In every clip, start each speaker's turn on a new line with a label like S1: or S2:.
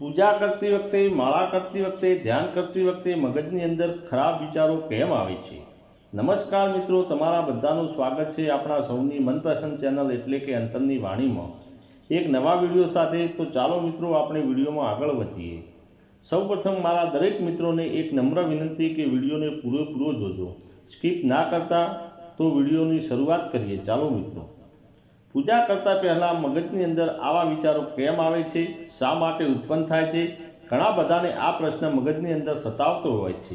S1: પૂજા કરતી વખતે, માળા કરતી વખતે, ધ્યાન કરતી વખતે મગજની અંદર ખરાબ વિચારો કેમ આવે છે? નમસ્કાર મિત્રો, તમારા બધાનું સ્વાગત છે આપણા સૌની મનપસંદ ચેનલ એટલે કે અંતરની વાણીમાં. એક નવા વીડિયો સાથે તો ચાલો મિત્રો, આપણે વિડીયોમાં આગળ વધીએ. સૌપ્રથમ મારા દરેક મિત્રોને એક નમ્ર વિનંતી કે વિડીયોને પૂરેપૂરો જોજો. સ્કીપ ના કરતા તો વિડીયોની શરૂઆત કરીએ. ચાલો મિત્રો. પૂજા કરતાં પહેલાં મગજની અંદર આવા વિચારો કેમ આવે છે? શા માટે ઉત્પન્ન થાય છે? ઘણા બધાને આ પ્રશ્ન મગજની અંદર સતાવતો હોય છે.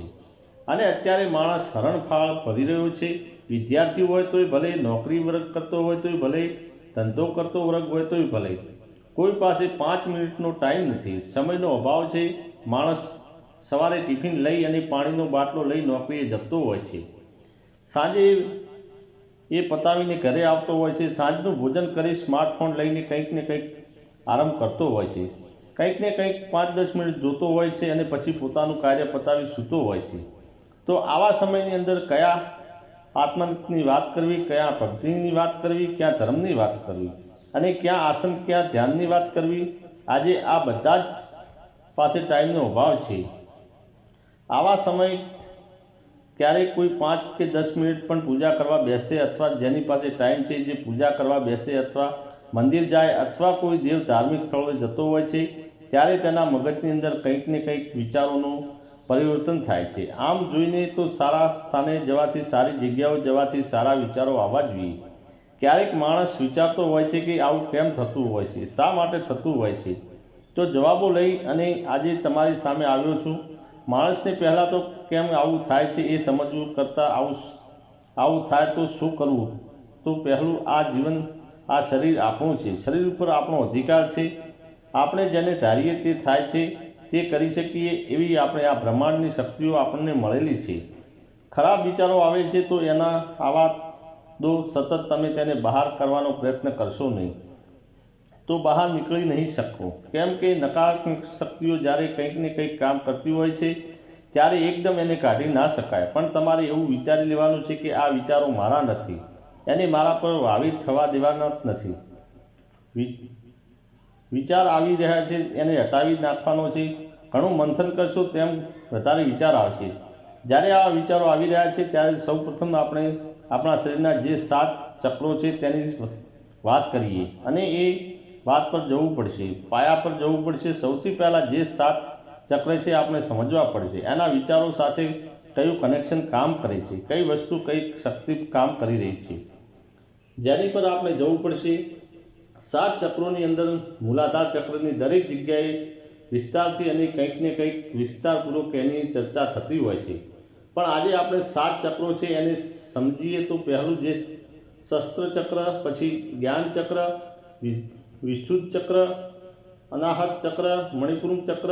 S1: અને અત્યારે માણસ હરણફાળ ભરી રહ્યો છે. વિદ્યાર્થી હોય તોય ભલે, નોકરી વર્ગ કરતો હોય તોય ભલે, ધંધો કરતો વર્ગ હોય તોય ભલે. કોઈ પાસે પાંચ મિનિટનો ટાઈમ નથી. સમયનો અભાવ છે. માણસ સવારે ટિફિન લઈ અને પાણીનો બાટલો લઈ નોકરીએ જતો હોય છે. સાંજે એ પતાવીને ઘરે આવતો હોય છે. સાંજનું ભોજન કરી સ્માર્ટફોન લઈને કંઈક ને કંઈક આરામ કરતો હોય છે. કંઈક ને કંઈક પાંચ દસ મિનિટ જોતો હોય છે અને પછી પોતાનું કાર્ય પતાવી સૂતો હોય છે. તો આવા સમયની અંદર કયા આત્મની વાત કરવી, કયા ભક્તિની વાત કરવી, ક્યાં ધર્મની વાત કરવી અને ક્યાં આસન, ક્યાં ધ્યાનની વાત કરવી, આજે આ બધા જ પાસે ટાઈમનો અભાવ છે. આવા સમય ક્યારેક કોઈ પાંચ કે દસ મિનિટ પણ પૂજા કરવા બેસે અથવા જેની પાસે ટાઈમ છે જે પૂજા કરવા બેસે અથવા મંદિર જાય અથવા કોઈ દેવ ધાર્મિક સ્થળોએ જતો હોય છે, ત્યારે તેના મગજની અંદર કંઈક ને કંઈક વિચારોનું પરિવર્તન થાય છે. આમ જોઈને તો સારા સ્થાને જવાથી સારી જગ્યાઓ, જવાથી સારા વિચારો આવવા જોઈએ. ક્યારેક માણસ વિચારતો હોય છે કે આવું કેમ થતું હોય છે, શા માટે થતું હોય છે? તો જવાબો લઈ અને આજે તમારી સામે આવ્યો છું. માણસને પહેલાં તો કેમ આવું થાય છે એ સમજવું કરતાં આવું આવું થાય તો શું કરવું? તો પહેલું આ જીવન, આ શરીર આપણું છે. શરીર ઉપર આપણો અધિકાર છે. આપણે જેને ધારીએ તે થાય છે, તે કરી શકીએ એવી આપણે આ બ્રહ્માંડની શક્તિઓ આપણને મળેલી છે. ખરાબ વિચારો આવે છે તો એના આવા દો સતત તમે તેને બહાર કરવાનો પ્રયત્ન કરશો નહીં. તો બહાર નીકળી નહીં શકો કેમ કે નકારાત્મક શક્તિઓ જ્યારે કંઈક ને કંઈક કામ કરતી હોય છે, ત્યારે એકદમ એને કાઢી ના શકાય. પણ તમારે એવું વિચારી લેવાનું છે કે આ વિચારો મારા નથી. એને મારા પર વાવી થવા દેવાના નથી. વિચાર આવી રહ્યા છે, એને હટાવી નાખવાનો છે. ઘણું મંથન કરશો તેમ વધારે વિચાર આવશે. જ્યારે આવા વિચારો આવી રહ્યા છે, ત્યારે સૌપ્રથમ આપણે આપણા શરીરના જે સાત ચક્રો છે તેની વાત કરીએ. અને એ વાત પર જવું પડશે, પાયા પર જવું પડશે. સૌથી પહેલાં જે સાત ચક્ર છે આપણે સમજવા પડશે. એના વિચારો સાથે કયું કનેક્શન કામ કરે છે, કઈ વસ્તુ, કઈ શક્તિ કામ કરી રહી છે. જેની પર આપણે જવું પડશે, સાત ચક્રોની અંદર મૂલાધાર ચક્રની દરેક જગ્યાએ વિસ્તારથી અને કંઈક ને કંઈક વિસ્તારપૂર્વક એની ચર્ચા થતી હોય છે. પણ આજે આપણે સાત ચક્રો છે, એને સમજીએ તો પહેલું જે શસ્ત્ર ચક્ર, પછી જ્ઞાન ચક્ર, વિ- વિશુદ્ધ ચક્ર, અનાહત ચક્ર, મણિપુરમ ચક્ર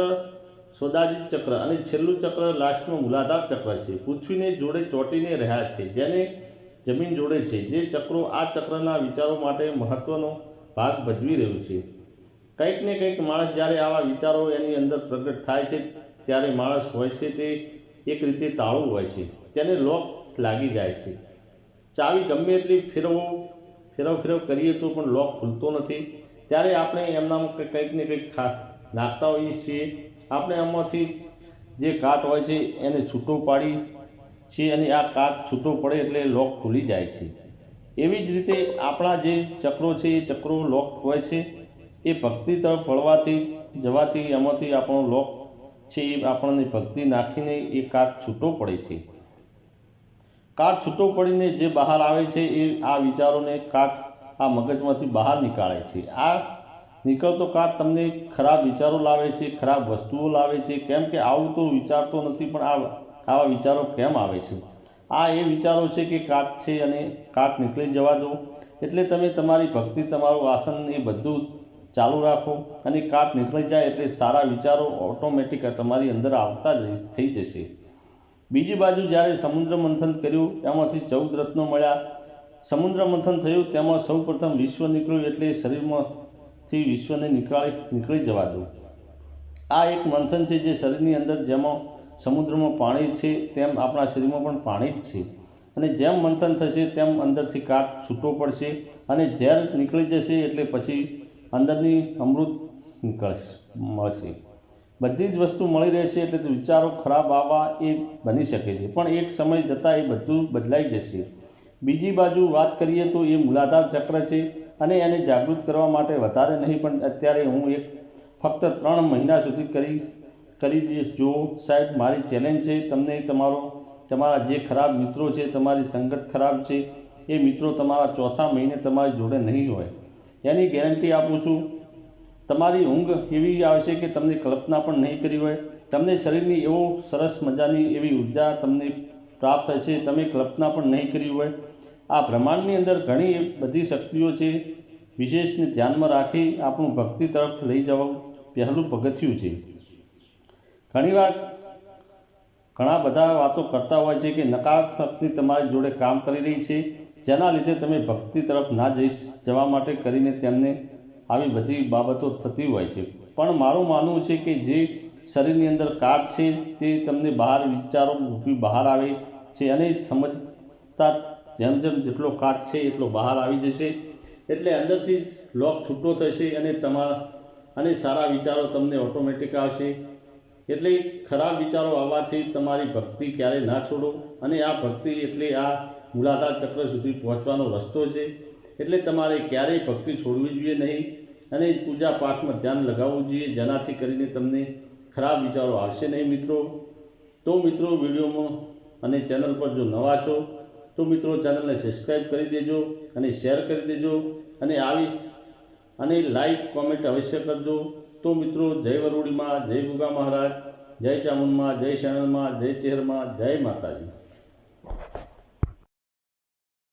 S1: સોદાજી ચક્ર અને છેલ્લું ચક્ર લાસ્ટમાં મૂલાધાર ચક્ર છે. પૃથ્વીને જોડે ચોંટીને રહ્યા છે, જેને જમીન જોડે છે, જે ચક્રો આ ચક્રના વિચારો માટે મહત્વનો ભાગ ભજવી રહ્યું છે. કંઈક ને કંઈક માણસ જ્યારે આવા વિચારો એની અંદર પ્રગટ થાય છે, ત્યારે માણસ હોય છે તે એક રીતે તાળું હોય છે, તેને લોક લાગી જાય છે. ચાવી ગમે એટલી ફેરવો ફેરવ ફેરવ કરીએ તો પણ લોક ખુલતો નથી. ત્યારે આપણે એમનામાં કંઈક ને કંઈક નાખતા હોઈએ છીએ. આપણે એમાંથી જે કાટ હોય છે, એને છૂટો પાડી છીએ અને આ કાટ છૂટો પડે એટલે લોક ખુલી જાય છે. એવી જ રીતે આપણા જે ચક્રો છે, એ ચક્રો લોક હોય છે. એ ભક્તિ તરફ વળવાથી, જવાથી એમાંથી આપણો લોક છે, એ આપણને ભક્તિ નાખીને એ કાટ છૂટો પડે છે. કાટ છૂટો પડીને જે બહાર આવે છે, એ આ વિચારોને કાટ આ મગજમાંથી બહાર નીકાળે છે. આ નીકળતો કાટ તમને ખરાબ વિચારો લાવે છે, ખરાબ વસ્તુઓ લાવે છે. કેમ કે આવું તો વિચારતો નથી, પણ આ આવા વિચારો કેમ આવે છે? આ એ વિચારો છે કે કાટ છે અને કાટ નીકળી જવા દો. એટલે તમે તમારી ભક્તિ, તમારું આસન એ બધું ચાલુ રાખો અને કાટ નીકળી જાય એટલે સારા વિચારો ઓટોમેટિક તમારી અંદર આવતા જ થઈ જશે. બીજી બાજુ જ્યારે સમુદ્ર મંથન કર્યું, એમાંથી ચૌદ રત્નો મળ્યા. સમુદ્ર મંથન થયું, તેમાં સૌ પ્રથમ વિશ્વ નીકળ્યું એટલે શરીરમાંથી વિશ્વને નીકળી નીકળી જવા દઉં આ એક મંથન છે જે શરીરની અંદર જેમાં સમુદ્રમાં પાણી છે, તેમ આપણા શરીરમાં પણ પાણી જ છે. અને જેમ મંથન થશે, તેમ અંદરથી કાટ છૂટો પડશે અને ઝેર નીકળી જશે એટલે પછી અંદરની અમૃત નીકળશે, મળશે. બધી જ વસ્તુ મળી રહેશે એટલે વિચારો ખરાબ આવવા એ બની શકે છે. પણ એક સમય જતાં એ બધું બદલાઈ જશે. બીજી બાજુ વાત કરીએ તો એ મૂલાધાર ચક્ર છે અને એને જાગૃત કરવા માટે વધારે નહીં, પણ અત્યારે હું એક ફક્ત ત્રણ મહિના સુધી કરી કરી દઈશ. જો સાહેબ, મારી ચેલેન્જ છે, તમને તમારો, તમારા જે ખરાબ મિત્રો છે, તમારી સંગત ખરાબ છે, એ મિત્રો તમારા ચોથા મહિને તમારી જોડે નહીં હોય. એની ગેરંટી આપું છું. તમારી ઊંઘ એવી આવશે કે તમને કલ્પના પણ નહીં કરી હોય. તમને શરીરની એવો સરસ મજાની એવી ઊર્જા તમને પ્રાપ્ત થશે, તમે કલ્પના પણ નહીં કરી હોય. આ બ્રહ્માંડની અંદર ઘણી બધી શક્તિઓ છે. વિશેષને ધ્યાનમાં રાખી આપણું ભક્તિ તરફ લઈ જવું પહેલું પગથિયું છે. ઘણીવાર ઘણા બધા વાતો કરતા હોય છે કે નકારાત્મકની તમારી જોડે કામ કરી રહી છે. જેના લીધે તમે ભક્તિ તરફ ના જઈ જવા માટે કરીને તેમને આવી બધી બાબતો થતી હોય છે. પણ મારું માનવું છે કે જે શરીરની અંદર કાટ છે તે તમને બહાર વિચારો રૂપી બહાર આવે છે અને સમજતા જેમ જેમ જેટલો કાટ છે એટલો બહાર આવી જશે. એટલે અંદરથી લોક છૂટો થશે અને તમારા અને સારા વિચારો તમને ઓટોમેટિક આવશે. એટલે ખરાબ વિચારો આવવાથી તમારી ભક્તિ ક્યારેય ના છોડો અને આ ભક્તિ એટલે આ મૂલાધાર ચક્ર સુધી પહોંચવાનો રસ્તો છે. એટલે તમારે ક્યારેય ભક્તિ છોડવી જોઈએ નહીં અને પૂજા પાઠમાં ધ્યાન લગાવવું જોઈએ જેનાથી કરીને તમને ખરાબ વિચારો આવશે નહીં મિત્રો. તો મિત્રો વિડીયોમાં અને ચેનલ પર જો નવા છો, તો મિત્રો ચેનલને સબસ્ક્રાઈબ કરી દેજો અને શેર કરી દેજો અને આવી અને લાઈક કોમેન્ટ અવશ્ય કરજો. તો મિત્રો જય વરુડીમાં જય ગુગા મહારાજ, જય ચામુંડમાં જય શરણમાં, જય ચેહરમાં જય માતાજી.